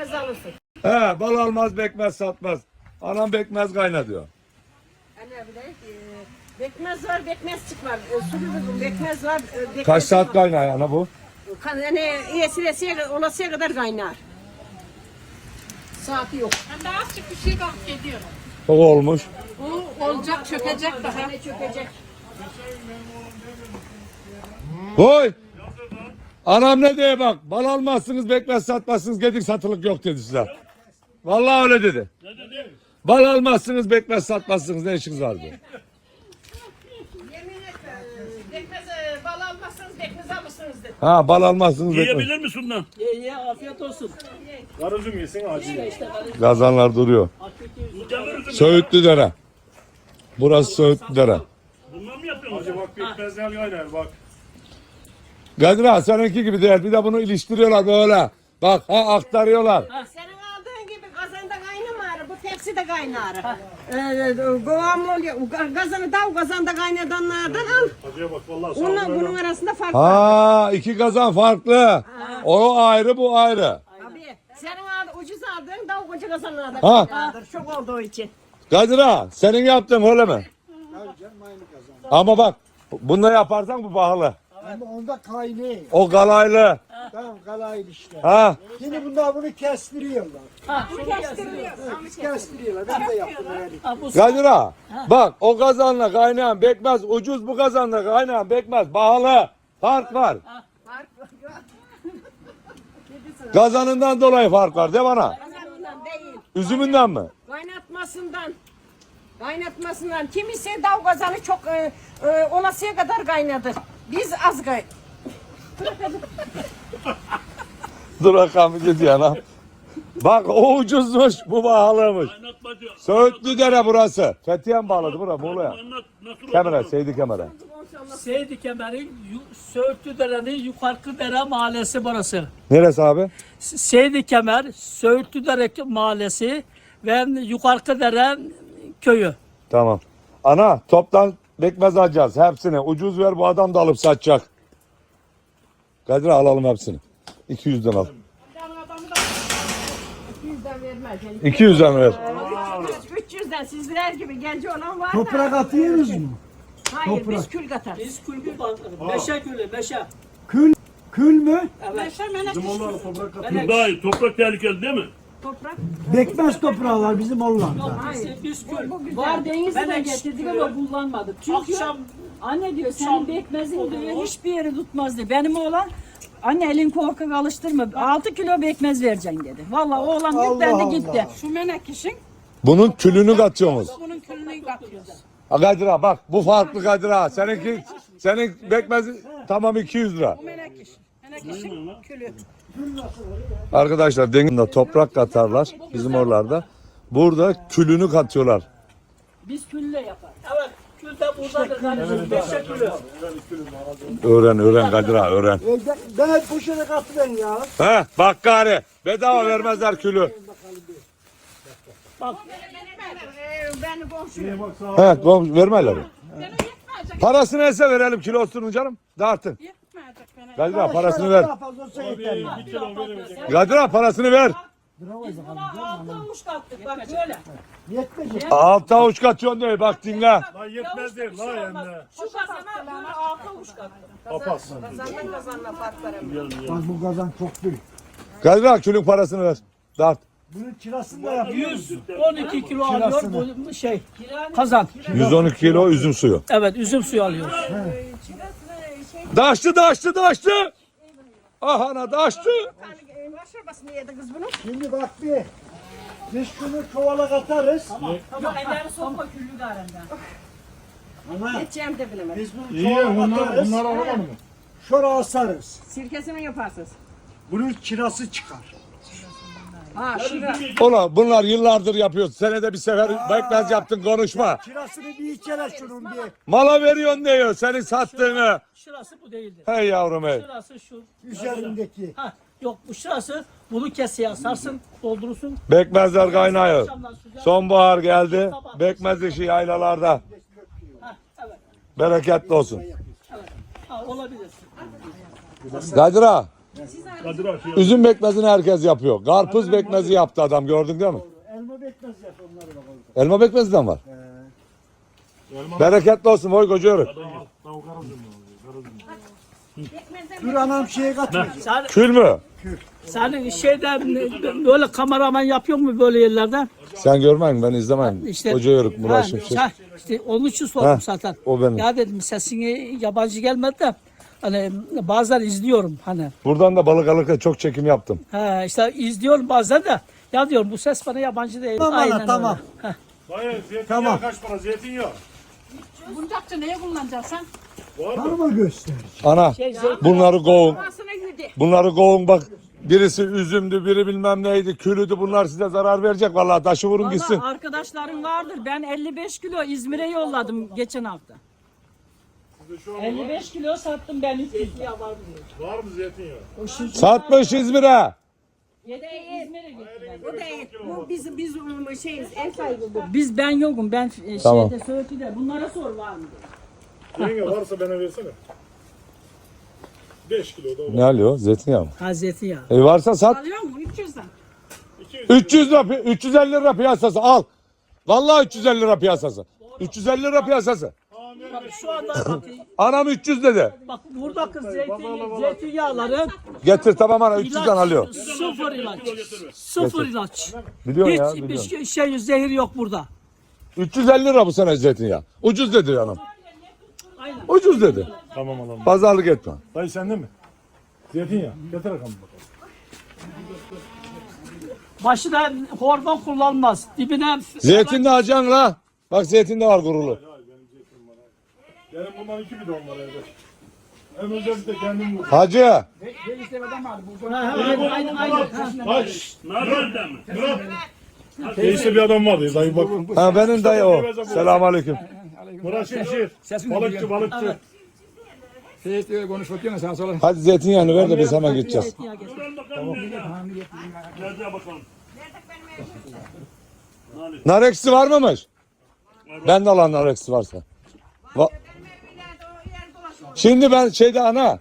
bekmez alırsın. He bal almaz bekmez satmaz. Anam bekmez kayna diyor. Bir de e, bekmez var, bekmez çıkmaz. E, sulu bekmez var. E, bekmez Kaç saat çıkmaz. kaynar ana bu? Kan- Yani iyisi de olasıya kadar kaynar. Saati yok. Ben de azıcık bir şey bak ediyorum. Çok olmuş. Bu olacak çökecek daha. Çökecek. Koy. Anam ne diye bak. Bal almazsınız bekmez satmazsınız gedik satılık yok dedi size. Vallahi öyle dedi. Bal almazsınız bekmez satmazsınız ne işiniz var diyor. Yemin et e, bekmez e, bal almazsanız bekmez alırsınız dedi. Ha bal almazsınız bekmez. Yiyebilir misin lan? Ye ye afiyet olsun. Karıcım yesin acı. Gazanlar duruyor. Canlar üzüm. Söğütlü dere. Burası Söğütlü dere. Bundan mı yapıyorsun? Acı bak pekmezler kaynar bak. Kadir ağa seninki gibi değil. Bir de bunu iliştiriyorlar böyle. Bak ha aktarıyorlar. Senin aldığın gibi kazanda kaynamar, bu tepsi de kaynar. Ee, Kovam oluyor, kazanı da o kazanda kaynadanlardan al. Acıya bak vallahi Onunla sağlıklı. bunun arasında fark var. Ha iki kazan farklı. O ayrı bu ayrı. Abi senin aldığın ucuz aldığın da o koca kazanlarda Ha. vardır. Çok olduğu için. Kadir ağa senin yaptığın öyle mi? Ama bak bunda yaparsan bu pahalı. Ama onda kaynıyor. O galaylı. Tamam kalaydı işte. Ha Şimdi bunlar bunu kestiriyorlar. Kestiriyor. Kestiriyorlar. Ben de yaptım öyle. Kadir ağa bak o kazanla kaynayan bekmez ucuz bu kazanla kaynayan bekmez pahalı. Fark var. Kazanından dolayı fark var de bana. Kazanından değil. Üzümünden mi? Kaynatmasından. Kaynatmasından. Kimisi dav kazanı çok e, e, olasıya kadar kaynadı. Biz az kay. Dur bakalım bir gidiyor ana. Bak o ucuzmuş bu pahalıymış. Anlat bacı. Söğütlü dere burası. Fethiye mi bağladı bura Muğla'ya? Anlat. Nasıl oldu? Seydi Kemere. Seydi Kemer'in yu- Söğütlü Dere'nin Yukarı Dere mahallesi burası. Neresi abi? S- Seydi Kemer, Söğütlü Dere mahallesi ve Yukarı Dere köyü. Tamam. Ana toptan bekmez alacağız hepsini. Ucuz ver bu adam da alıp satacak. Kadir alalım hepsini. 200'den al. 200'den vermez. Yani 200'den ver. 300, 300'den sizler gibi genci olan var da. Toprak atıyoruz mu? Hayır biz kül katarız. Biz külbü bankları, meşe külü, meşe. Kül, kül mü? Evet. Bizim onlar toprak katıyor. Bu daha iyi. Toprak tehlikeli değil mi? Toprak. Bekmez toprağı var bizim Hollanda. Biz kül. Var denizden Ben getirdik ekşi ama kullanmadık. Çünkü Akşam anne diyor akşam senin bekmezin diyor hiçbir yeri tutmaz diyor. Benim oğlan anne elin korkak alıştırma 6 kilo bekmez vereceksin dedi. Vallahi oğlan yüklendi gitti. Şu menekişin Bunun külünü katıyorsunuz. bunun külünü katıyoruz. Ha Kadir ağa bak bu farklı Kadir ağa. Seninki senin bekmez tamam 200 lira. Menekiş. Menekişin külü. Arkadaşlar denizde toprak katarlar bizim oralarda. Burada külünü katıyorlar. biz külle yapar. Evet. Kül de buradadır kardeşim. Meşe külü. Öğren öğren Kadir ağa öğren. E, ben- Ben hep bu katıyorum ya. He bak gari bedava vermezler külü. Ben komşum. He komşu vermezler. Parasını ise verelim kilosunu canım. Dağıtın. Yetmeyecek bana. Kadir ağa parasını ver. Bir kilo. Kadir parasını ver. Biz buna 6 avuç kattık bak böyle. Yetmeyecek. Altı avuç katıyorsun diye bak dinle. Lan yetmez değil lan hem de. Şu kazana böyle 6 avuç kattık. Kapatsın. Kazandan kazanla fark var. Bak bu kazan çok büyük. Kadir külün parasını ver. Dağıt. Bunun kirasını da yapıyoruz. 112 kilo alıyor bu şey kazan. 112 kilo üzüm suyu. Evet üzüm suyu alıyoruz. Daştı daştı daştı. Ah ana daştı. Maşrabasını yedi kız bunu. Şimdi bak bir. Biz şunu çuvala katarız. Ama elleri sokma küllü garenden. Ama Geçeceğim de bilemedim. biz bunu İyi çuvala bunlar, katarız. bunlar araba mı? Şuraya asarız. Sirkesini yaparsınız. Bunun kirası çıkar. Ha şurada. Ola bunlar yıllardır yapıyoruz. Senede bir sefer bekmez yaptın konuşma. Kirasını bir içere şunun bir. Mala veriyorsun diyor senin sattığını. Şurası bu değildir. Hey yavrum hey. Şurası şu. Üzerindeki. Ha, yok bu şurası bunu keseye sarsın doldurursun. Bekmezler kaynıyor. Sonbahar geldi. Bekmez işi yaylalarda. Ha, evet. Bereketli olsun. Ha, olabilir. Kadir şey Üzüm bekmezini herkes yapıyor. Karpuz bekmezi yaptı adam gördün değil mi? Elma bekmez yap onları bak orada. Elma bekmezi de mi var? Bereketli olsun boy koca arasın Dur anam şeye katmayacak. Sen, Kül mü? senin şeyden böyle kameraman yapıyor mu böyle yerlerden? Sen görmeyin ben izlemeyin. İşte, Koca yörük Murat Ha, Şimşek. sen- işte onun için sordum Ha, zaten. o benim. Ya dedim sesini yabancı gelmedi de hani bazen izliyorum hani. Buradan da balık alırken çok çekim yaptım. Ha, işte izliyorum bazen de ya diyorum bu ses bana yabancı değil. Tamam, Aynen tamam. öyle. Dayı zeytinyağı Tamam. kaç para zeytinyağı? Buncakça neye kullanacaksın? Tanıma göster. Ana Şey, zeytin- bunları kovun. Kafasına. Bunları kovun bak. Birisi üzümdü, biri bilmem neydi, külüdü. Bunlar size zarar verecek. Vallahi taşı vurun Valla gitsin. arkadaşlarım vardır. Ben 55 kilo İzmir'e yolladım geçen hafta. 55 kilo sattım ben. Var mı zeytinyağı? Satmış İzmir'e. İzmir'e gittim. Bu değil. Bu biz biz şeyiz ev sahibi bu. Biz ben yokum. Ben e, Tamam. şeyde Söğütü'de. Bunlara sor var mı? diye. Yenge varsa bana versene. 5 kilo da olur. Ne alıyor? Zeytinyağı mı? Ha zeytinyağı. E varsa sat. Alıyor mu? 300'den. 300 lira, pi- 350 lira piyasası al. Vallahi 350 lira piyasası. 350 lira piyasası. Şu anda bak, Anam 300 dedi. bak buradaki zeytin, zeytinyağları Getir tamam ana 300'den alıyor. sıfır ilaç. Sıfır ilaç. Biliyorsun ya Hiç bir biliyorum. şey, şey zehir yok burada. 350 lira bu sene zeytinyağı. Ucuz dedi hanım. Aynen. Ucuz dedi. Tamam alalım. Pazarlık etme. Dayı sende mi? Zeytinyağı. Getir bakalım bakalım. Başına hormon kullanmaz. Dibine Zeytin de alacaksın la. Bak zeytin de var kurulu. Benim bundan 2 bidon var evde. Hem özellikle kendim vurdum. Hacı. Ha, ha, aynen aynen. aynen. Baş. Nerede mi? Değişte bir adam vardı dayı bak. Ha benim dayı o. Selamun aleyküm. Murat Şimşir. Balıkçı balıkçı. Hadi zeytinyağını ver de biz hemen gideceğiz. Nerede bakalım? Nar ekşisi var mıymış? Ben de alan nar ekşisi varsa. Va- Şimdi ben şeyde ana.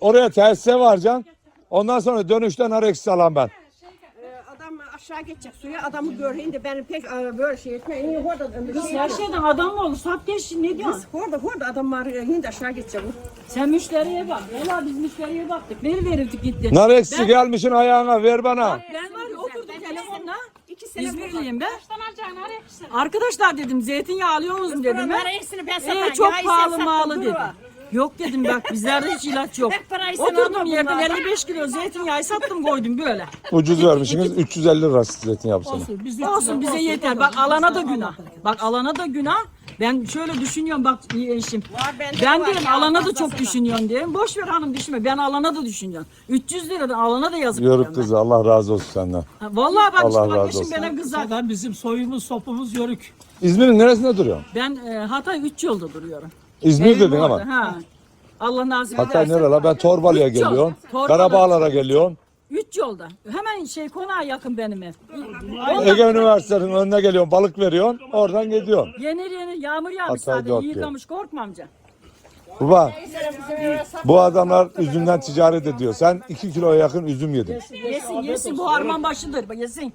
oraya tesise varacağım. Ondan sonra dönüşte nar ekşisi alan ben. Ee, Adam aşağı geçecek suya adamı göreyim de benim pek e, böyle şey etmeyin. Orada şey Her şeyden adam mı olur? Sat geç ne diyorsun? Orada orada adam var e, hindi aşağı geçecek. Sen müşteriye bak. Valla biz müşteriye baktık. Veri verirdik gitti. Nar ekşisi gelmişin ayağına ver bana. Ben var ya oturdum telefonla. İki sene İzmirliyim ben. Arkadaşlar dedim zeytinyağı alıyor musunuz dedim ben. ben Ee, çok pahalı sen malı sattın, dedi. dur. Yok dedim bak bizlerde hiç ilaç yok. Hep parayı sen alma Oturdum yerden bunlardan. 55 kilo zeytinyağı sattım koydum böyle. Ucuz vermişsiniz 350 lira zeytinyağı bu sene. Olsun, biz de Olsun bize yeter. Bak alana da günah. Bak alana da günah. Ben şöyle düşünüyorum bak eşim. Var, bende de Ben var diyorum ya, alana da çok düşünüyorsun diyorum. Boş ver hanım düşünme. Ben alana da düşünüyorum. 300 liradan alana da yazık. Yörük diyorum ben. kızı Allah razı olsun senden. Ha, Vallahi bak Allah işte bak razı eşim olsun. bana kızar. zaten bizim soyumuz sopumuz yörük. İzmir'in neresinde duruyorsun? Ben e, Hatay 3 yolda duruyorum. İzmir dedin orada, ama. Ha. Allah Hatay ederse. nere la? Ben Torbalı'ya Üç yol. geliyorum. Torbalı. Karabağlar'a geliyorum. 3 yolda. Hemen şey konağa yakın benim ev. Ege Üniversitesi'nin önüne geliyorum. Balık veriyorsun. Oradan gidiyorsun. Yenir yenir yağmur yağmış Hatay sadece yol. yıkamış korkma amca. Baba bu adamlar üzümden ticaret ediyor. Sen 2 kiloya yakın üzüm yedin. Yesin yesin bu harman başıdır yesin.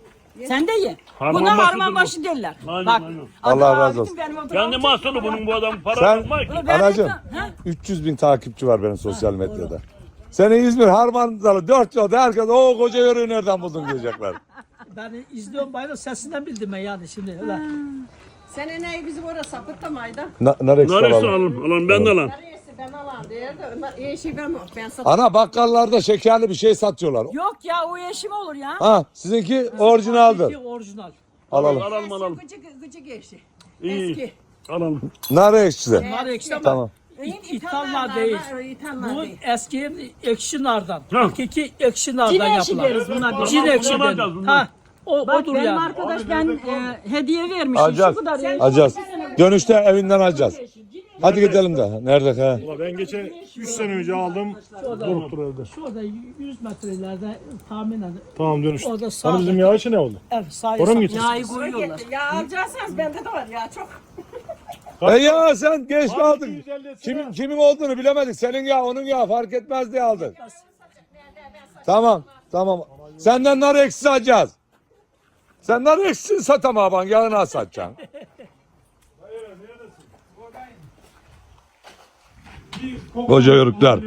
Sen de ye. Harman Buna harman başı derler. Aynen, Bak. aynen. Allah razı olsun. benim adım Kendi mahsulü bunun bu adam para Sen ki. Ben- anacığım Ha? 300 bin takipçi var benim sosyal medyada. Seni İzmir Harmandalı 4 yolda herkes o koca yörüğü nereden buldun diyecekler. Ben izliyorum bayram sesinden bildim ben yani şimdi. Öyle. Senin ev bizim orada sapıttamaydı. Na, nar ekşisi Neresi alalım. alalım? Alalım ben de alalım. Ben alan diye de şey ben ben satayım. Ana bakkallarda şekerli bir şey satıyorlar. Yok ya o eşim olur ya. Ha sizinki orijinaldir. İki orijinal. Alalım. Alalım alalım. Gıcık gıcık eşi. İyi. Eski. Alalım. Nar ekşisi. Nar ekşi ama Tamam. İ- İthallar değil. Bu değil. eski ekşi nardan. Ha. Hakiki ekşi nardan Cin ekşi yapılan. deriz buna biz. Cin ekşi denir. Ha. O, Bak odur benim yani. arkadaş ben e, hediye vermişim. Alacağız. Şu kadar. Alacağız. Dönüşte evinden alacağız. Hadi gidelim de. Nerede ha? Ulan Ben geçen 3 sene önce aldım. Durup duruyor evde. Şurada 100 metrelerde tahminen Tamam dönüştü. orada Hani sağ bizim yağ işi ne oldu? ev sahibi Oraya mı gideceğiz? Yağı koyuyorlar. Ya alacaksanız bende de var ya çok. E ya sen geç mi aldın? Kimin, kimin olduğunu bilemedik. Senin ya onun ya fark etmez diye aldın. Tamam. Tamam. Senden nar eksi alacağız. Sen nar eksi satamam ben. Yağına satacaksın. Koca yörükler.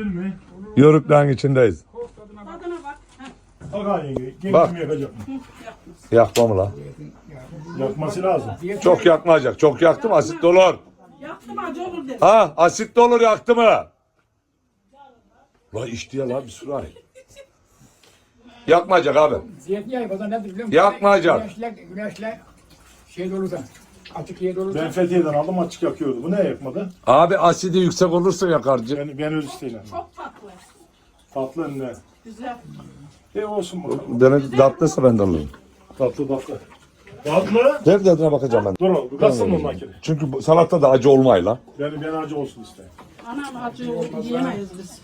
Yörüklerin içindeyiz. Bak ha yenge. Bak. mi yakacak mı? Yakma mı la? Yakması lazım. Çok yakmayacak. Çok yaktım asit dolur. Yaktım acı olur dedi. Ha asit dolur yaktı mı? La içti ya la bir sürü ay. Yakmayacak abi. Zeytinyağı bazen nedir biliyor musun? Yakmayacak. Güneşle, güneşle şey olursa, açık yer olursa. Ben Fethiye'den aldım açık yakıyordu. Bu ne yakmadı? Abi asidi yüksek olursa yakarcı. Ben, ben öyle istedim. Çok tatlı. Tatlı ne? Güzel. E olsun bakalım. Demek tatlıysa ben de alırım. Tatlı tatlı. Tatlı. Tadına bakacağım ben. Dur oğlum. Katsın mı makine? Çünkü bu salata da acı olmay la. Ben, ben acı olsun istedim. Anam acı yiyemeyiz biz.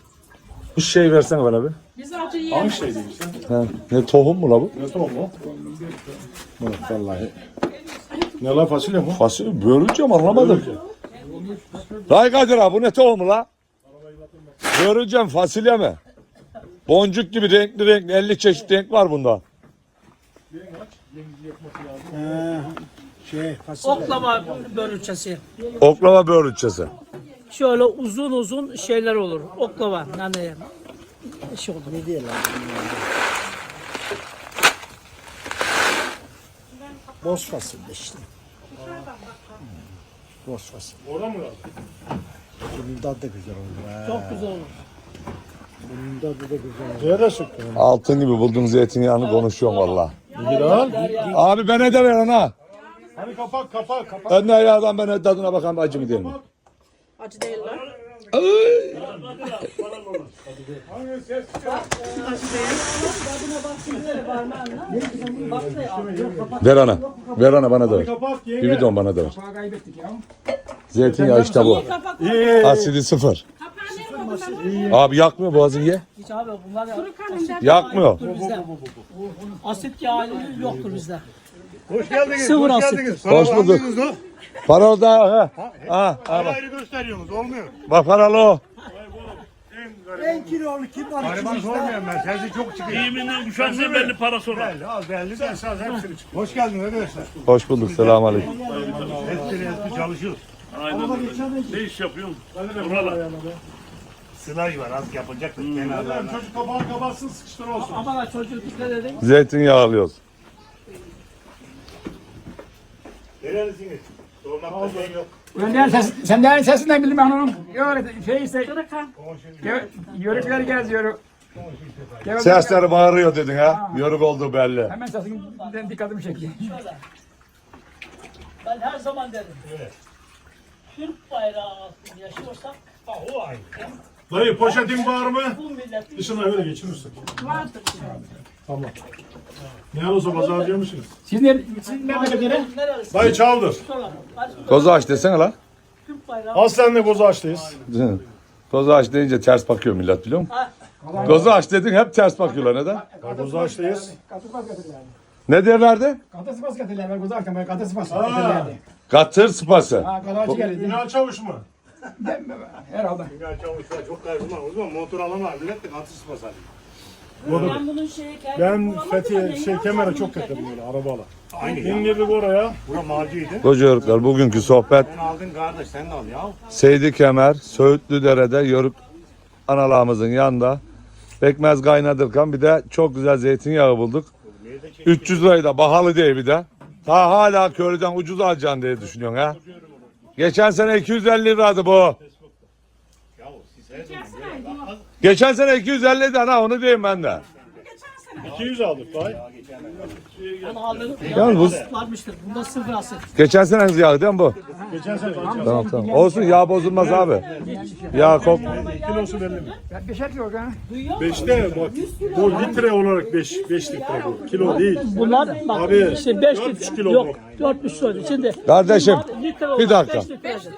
Bu şey versene bana bir. Biz acı Hangi yiyemeyiz. şey değilsin? Ha, ne tohum mu la bu? Ne tohum o? Bu vallahi. Ne la fasulye mi? Fasulye börüleceğim anlamadım. Ray Kadir abi bu ne tohumu la? Börüleceğim fasulye mi? Boncuk gibi renkli renkli 50 çeşit renk var bunda. Şey, fasulye. Oklava börülçesi. Oklava börülçesi. Şöyle uzun uzun şeyler olur. Oklava. Yani şey olur. Ne diyorlar? Boz fasulye işte. Boz fasulye. Oradan mı lazım? Bunun tadı da güzel olur. Ha. Çok güzel olur. Bunun tadı da güzel olur. Nereye sıktın? Altın gibi buldum zeytinyağını konuşuyorum valla. Bir al. Abi bana de ver ana. Hadi kapak kapak kapak. Ben de ayağdan ben de tadına bakalım acı mı değil mi? Acı değiller. Ver ana. Ver ana bana da ver. Bir bidon bana da ver. Kapağı kaybettik ya. Zeytinyağı işte bu. Asidi sıfır. Abi yakmıyor boğazın ye. Hiç abi bunlar asit Yakmıyor. yoktur bizde. Asit yağı yoktur bizde. Hoş geldiniz. Sıfır hoş asit. geldiniz. Hoş bulduk. Paralı da ha. Ha, ha bak. Ayrı gösteriyorsunuz olmuyor. Bak paralı o. En kilolu kim var? Gariban sormuyorum ben. Sensi çok çıkıyor. Giyiminden düşerse belli para sorar. Belli al belli de esas hepsini çıkıyor. Hoş geldin arkadaşlar. Hoş bulduk. Selamun aleyküm. Hepsini hepsi çalışıyoruz. Aynen. Ne iş yapıyorsun? Oralar. Sılay var az yapacak da kenarlarına. Çocuk kapağını kapatsın sıkıştır olsun. Ama da çocuk dikkat edin. Zeytinyağı alıyoruz. Nerelisiniz? Sormakta şey yok. Önden ses, senden sesinden bildim ben onun. Öyle şey işte. Kırıkan. Gö- Yörükleri geziyor. Sesleri bağırıyor dedin ha. Yoruk olduğu belli. Hemen sesinden dikkatimi çekti. Ben her zaman derim. Türk bayrağı altında yaşıyorsak Dayı poşetin var mı? Dışına öyle geçirirsin. Vardır. Tamam. Ne olursa pazarcı mısınız? Siz ne, siz memleketleri? neresi? Dayı çaldır. Kozu aç desene la. Aslenle kozu açtayız. Kozu aç deyince ters bakıyor millet biliyor musun? Kozu aç dedin hep ters bakıyorlar neden? Kozu açtayız. Ne derlerdi? Katı sıfas getirlerdi. Ben kuzu akşam böyle katı sıfas getirlerdi. Katır sıpası. Ha kadarcı geldi. Ünal Çavuş mu? Herhalde. Dünya çavuşlar çok kaybımlar. O zaman motor alamaz. Millet de katış basar. Ben bunun şeyi kendim Ben neyi şey kemere çok kendim. böyle arabalar. Aynı ya. İndirdik oraya. Bura malcıydı. Koca yörükler bugünkü sohbet Sen aldın kardeş sen de al ya. Seydi Kemer, Söğütlü Dere'de Yörük analağımızın yanında. Pekmez kaynadırken bir de çok güzel zeytinyağı bulduk. 300 lirayı da pahalı diye bir de. Ta hala köylüden ucuz alacaksın diye düşünüyorsun ha. Geçen sene 250 liraydı bu. Geçen sene 250 liraydı ha onu diyeyim ben de. 200 aldık dayı. Yalnız bu Varmıştır. Bunda sıfır asit. geçen sene yağı değil mi bu? Geçen sene Tamam tamam. Olsun yağ bozulmaz abi. Yağ kok. kilosu belli mi? Ben beşer yok ha. 5'te bak. Bu litre olarak 5 5 litre bu. Kilo değil. Bunlar bak Abi, işte 5 4,5 litre kilo yok. bu. 4,5 kilo. Şimdi Kardeşim bunlar litre bir dakika. beş litre.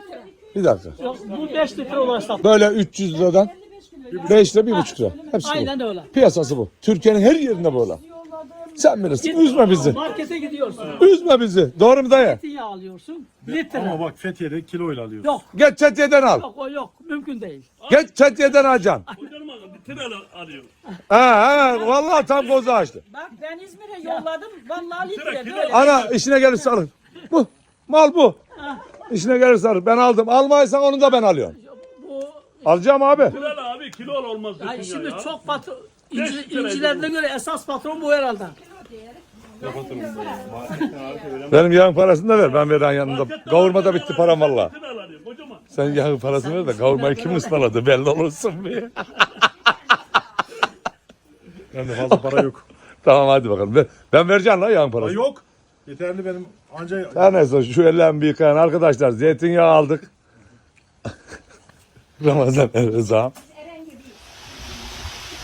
Bir dakika. Yok, Bu 5 litre olarak satılıyor. Böyle 300 liradan 5 lira 1,5 lira. Hepsi bu. Aynen öyle. Piyasası bu. Türkiye'nin her yerinde böyle. Sen bilirsin. Üzme bizi. Markete gidiyorsun. Üzme bizi. Doğru mu dayı? Zeytinyağı alıyorsun. Litre. Ama bak Fethiye'de kiloyla alıyoruz. Yok. Geç çetiye'den al. Yok o yok. Mümkün değil. Geç çetiye'den alacaksın. Uydurma da bir tren arıyor. Ha ha vallahi tam kozu açtı. Bak ben İzmir'e yolladım. Vallahi litre böyle. Ana işine gelirse alın. Bu mal bu. İşine gelirse alın. Ben aldım. Almaysan onu da ben alıyorum. Bu Alacağım abi. Tren abi kilo olmaz yani bütün şimdi ya. çok patron Beş İnci, incilerine göre esas patron bu herhalde. Benim yağın parasını da ver. Ben veren yanında. Kavurmada bitti param valla. Sen yağın parasını ver de kavurmayı kim ıslaladı belli olursun bir. Bende fazla para yok. tamam hadi bakalım. Ben, ben vereceğim lan yağın Para parasını. yok. Yeterli benim anca Her neyse şu ellerini bir yıkayan arkadaşlar zeytinyağı aldık. Ramazan Rıza.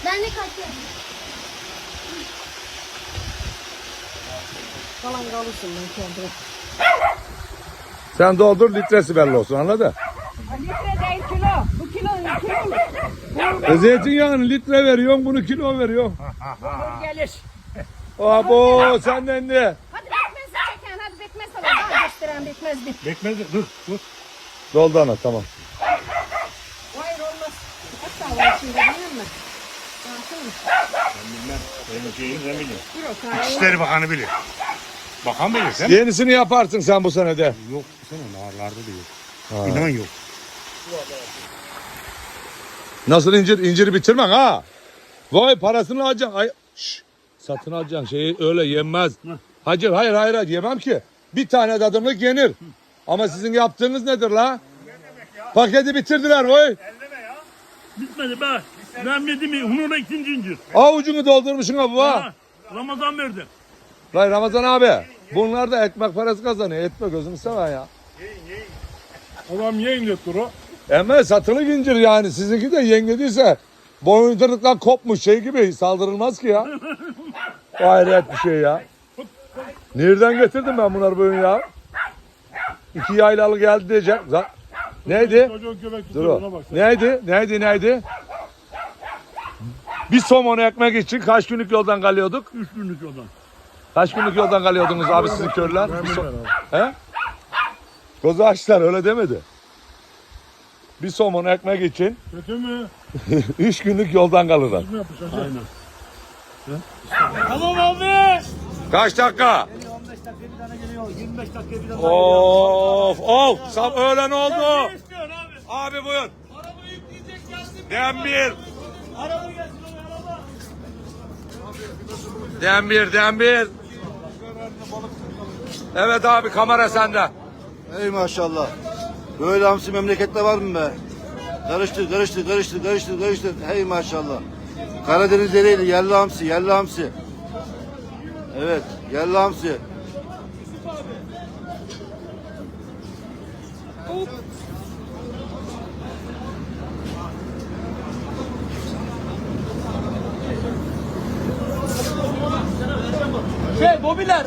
Ben de kaçıyorum. Falan kalırsın ben kendime. Sen doldur litresi belli olsun anladın? Litre değil kilo. Bu kilo kilo E zeytinyağını litre veriyorsun bunu kilo veriyorsun. gelir. Abo senden de. Hadi bekmez çeken hadi bekmez alalım. Daha gösteren bekmez bir. bekmez. Dur dur. Doldu ana tamam. Hayır olmaz. Hatta var şimdi biliyor musun? Benim şeyim sen bilin. Yok hayır. İşleri Bakanı bilir. Bakan bilir sen. Yenisini yaparsın sen bu senede. Yok bu sene narlarda da yok. İnan yok. Nasıl incir? İnciri bitirmen ha. Vay parasını alacaksın. Ay, şş, satın alacaksın şeyi öyle yenmez. Hacı hayır hayır hayır yemem ki. Bir tane tadımlık yenir. Ama sizin yaptığınız nedir la? Paketi bitirdiler vay. Bitmedi be. Ben yedim mi? Hunur'a ikinci incir. Avucunu doldurmuşsun ha ha. Ha, Ramazan verdi. Lan Ramazan abi. Bunlar da ekmek parası kazanıyor. Etme gözünü seven ya. Adam yiyin diyor duru. Ama satılık incir yani. Sizinki de yengediyse boyunculuktan kopmuş şey gibi saldırılmaz ki ya. Hayret bir şey ya. Nereden getirdim ben bunları böyle ya? İki yaylalı geldi diyecek. Za- Neydi? Dur o. Neydi? Neydi? Neydi? Bir somon ekmek için kaç günlük yoldan kalıyorduk? Üç günlük yoldan. Kaç günlük yoldan kalıyordunuz abi sizin körler? Ben Bir so-. He? Kozu açlar öyle demedi. Bir somon ekmek için Kötü mü? üç günlük yoldan kalırlar. Ne yapmış hacı? Aynen. Tamam abi. Kaç dakika? 15 dakika bir tane geliyor. 25 dakika bir tane Of of sam öğlen oldu. İstiyorsun abi. Abi buyur. Arabayı yükleyecek gelsin. Demir. Araba gelsin araba. Demir demir. Evet abi kamera sende. Ey maşallah. Böyle hamsi memlekette var mı be? Karıştır, karıştır, karıştır, karıştır, karıştır. Hey maşallah. Karadeniz Ereğli, yerli hamsi, yerli hamsi. Evet, yerli hamsi. Şey mobiler.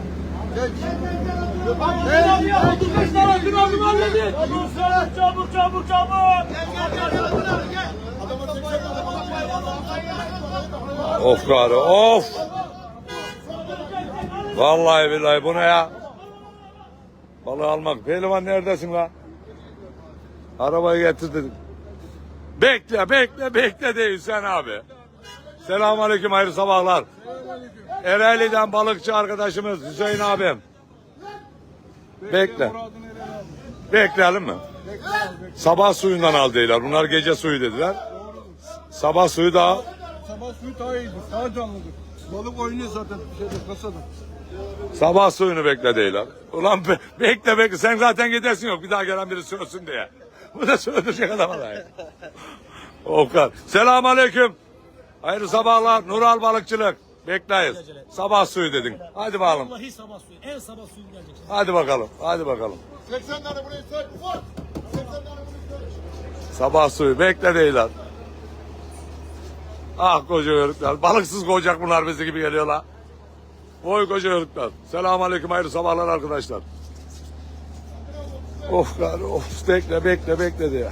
Çabuk çabuk çabuk. Of gari of. Vallahi billahi bu ne ya? Balığı almak. Pehlivan neredesin lan? Arabayı getirdim. Bekle bekle bekle de Hüseyin abi. Selamun aleyküm hayırlı sabahlar. Ereğli'den balıkçı arkadaşımız Hüseyin abim. Bekle. Bekleyelim mi? Sabah suyundan al dediler. Bunlar gece suyu dediler. Sabah suyu da Sabah suyu daha iyidir. Daha canlıdır. Balık oynuyor zaten şeyde kasada. Sabah suyunu bekle deyler. Ulan be- bekle bekle sen zaten gidersin yok bir daha gelen biri söylesin diye. Bu da söyleyecek adam ya. Okan. Selamun aleyküm. Hayırlı sabahlar. Nural Balıkçılık. Bekleyiz. Sabah suyu dedin. Hadi bakalım. Vallahi sabah suyu. En sabah suyu gelecek. Hadi bakalım. Hadi bakalım. 80 tane burayı sök. 80 tane burayı sök. Sabah suyu bekle deyler. Ah koca yörükler. Balıksız koyacak bunlar bizi gibi geliyorlar. Oy koca yörükler. Selamun aleyküm hayırlı sabahlar arkadaşlar. Of of bekle bekle bekle diye.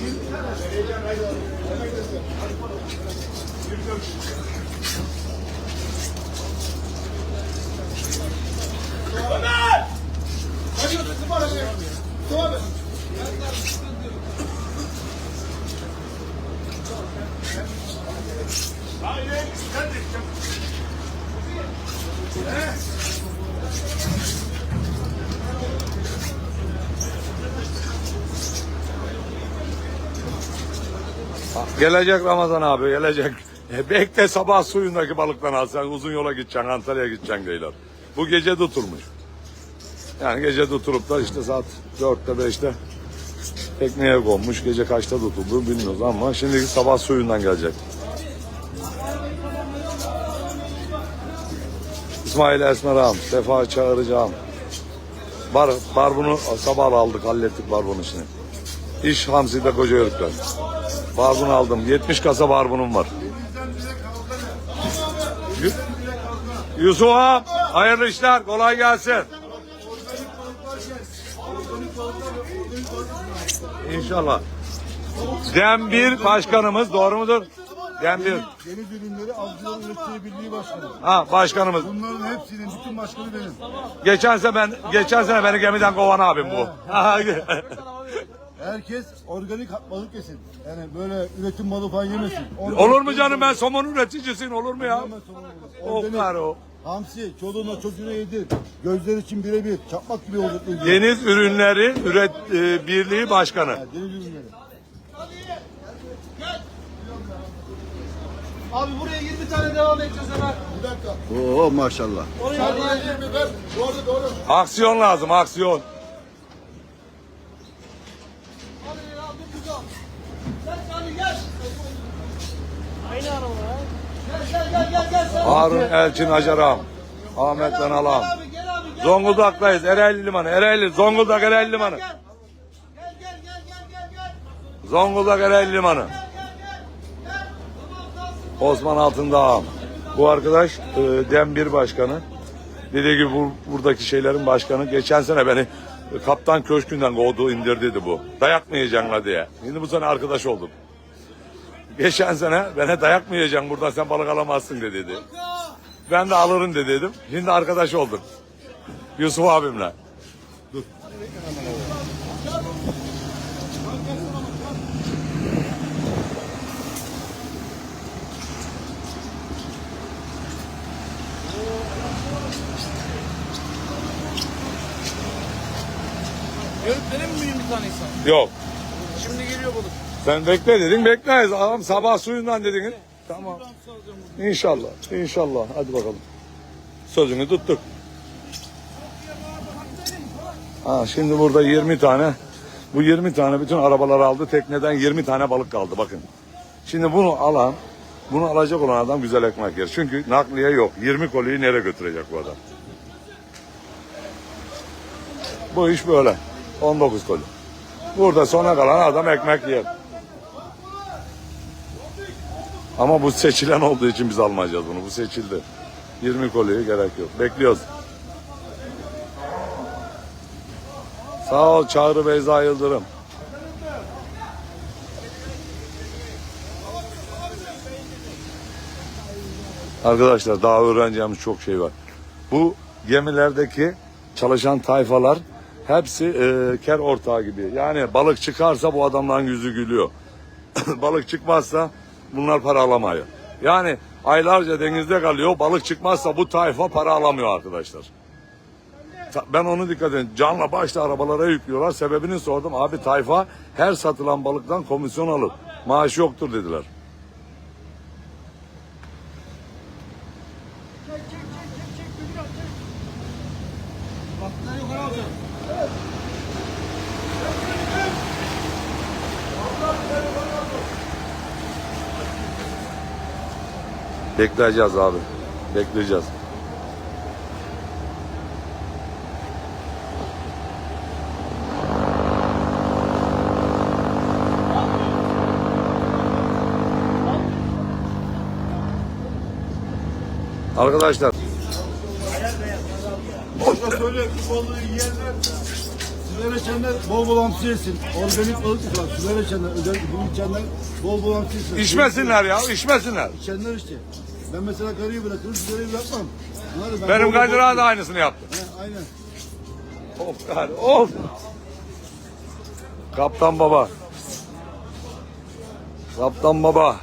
Yürü. Yürü. Yürü. Gelecek Ramazan abi gelecek. E, bekle sabah suyundaki balıktan al. Sen uzun yola gideceksin Antalya'ya gideceksin deyler. Bu gece tutulmuş. Yani gece tutulup da işte saat 4'te 5'te tekneye konmuş. Gece kaçta tutuldu bilmiyoruz ama şimdiki sabah suyundan gelecek. İsmail Esmer ağam, Sefa çağıracağım. Bar, bar bunu sabah aldık, hallettik bar bunu işini. İş Hamsi'de koca yörükler. Barbun aldım. 70 kasa barbunum var. Yu- Yusuf ağam, hayırlı işler, kolay gelsin. İnşallah. Dem bir başkanımız doğru mudur? Dem bir. Deniz ürünleri avcıların ürettiği birliği başkanı. Ha başkanımız. Bunların hepsinin bütün başkanı benim. Geçen sene ben geçen sene beni gemiden kovan abim bu. Herkes organik balık yesin. Yani böyle üretim balığı falan yemesin. olur mu canım ben somon üreticisiyim olur mu ya? O Organik. kadar o. Hamsi çoluğuna çocuğuna yedir. Gözler için birebir. Çakmak gibi olacak. Deniz Ürünleri Üret e, Birliği Başkanı. Ha, Deniz ürünleri. Abi buraya 20 tane devam edeceğiz hemen. Bir dakika. Oo maşallah. Şarjına 20 ver. Doğru doğru. Aksiyon lazım aksiyon. Harun Elçin Acaram. Ahmet Ben Alam. Zonguldak'tayız. Ereğli Limanı. Ereğli. Zonguldak Ereğli Limanı. Zonguldak Ereğli Limanı. Osman Altındağ. Bu arkadaş e, Dem 1 başkanı. Dediği gibi bu, buradaki şeylerin başkanı. Geçen sene beni e, Kaptan Köşkü'nden kovdu indirdiydi bu. Dayak mı yiyeceksin la diye. Şimdi bu sene arkadaş oldum. Geçen sene bana dayak mı yiyeceksin buradan sen balık alamazsın dediydi. Ben de alırım dediydim. Şimdi arkadaş oldum. Yusuf abimle. Yörüklerin mi bir tane insan? Yok. Şimdi geliyor balık. Sen bekle dedin bekleyiz. Adam sabah suyundan dedin. Tamam. İnşallah. İnşallah. Hadi bakalım. Sözünü tuttuk. Ha, şimdi burada 20 tane bu 20 tane bütün arabalar aldı. Tekneden 20 tane balık kaldı bakın. Şimdi bunu alan bunu alacak olan adam güzel ekmek yer. Çünkü nakliye yok. 20 koliyi nereye götürecek bu adam? Bu iş böyle. 19 koli. Burada sona kalan adam ekmek yer. Ama bu seçilen olduğu için biz almayacağız bunu. Bu seçildi. 20 kolye gerek yok. Bekliyoruz. Sağ ol Çağrı Beyza Yıldırım. Arkadaşlar daha öğreneceğimiz çok şey var. Bu gemilerdeki çalışan tayfalar hepsi e, ker ortağı gibi. Yani balık çıkarsa bu adamların yüzü gülüyor. balık çıkmazsa bunlar para alamıyor. Yani aylarca denizde kalıyor. Balık çıkmazsa bu tayfa para alamıyor arkadaşlar. Ben onu dikkat edin. Canla başla arabalara yüklüyorlar. Sebebini sordum. Abi tayfa her satılan balıktan komisyon alır. Maaş yoktur dediler. Bekleyeceğiz abi. Bekleyeceğiz. Arkadaşlar Boşa söyle bu balığı yiyenler Sigara içenler bol bol hamsi yesin. Organik balık var. Sigara içenler, özellikle bunu içenler bol bol hamsi yesin. içmesinler ya, içmesinler. İçenler işte. Ben mesela karıyı bırakırım, sigarayı bırakmam. Bunları ben Benim kaydırağı da aynısını yaptı. He, aynen. Of yani of. Kaptan baba. Kaptan baba.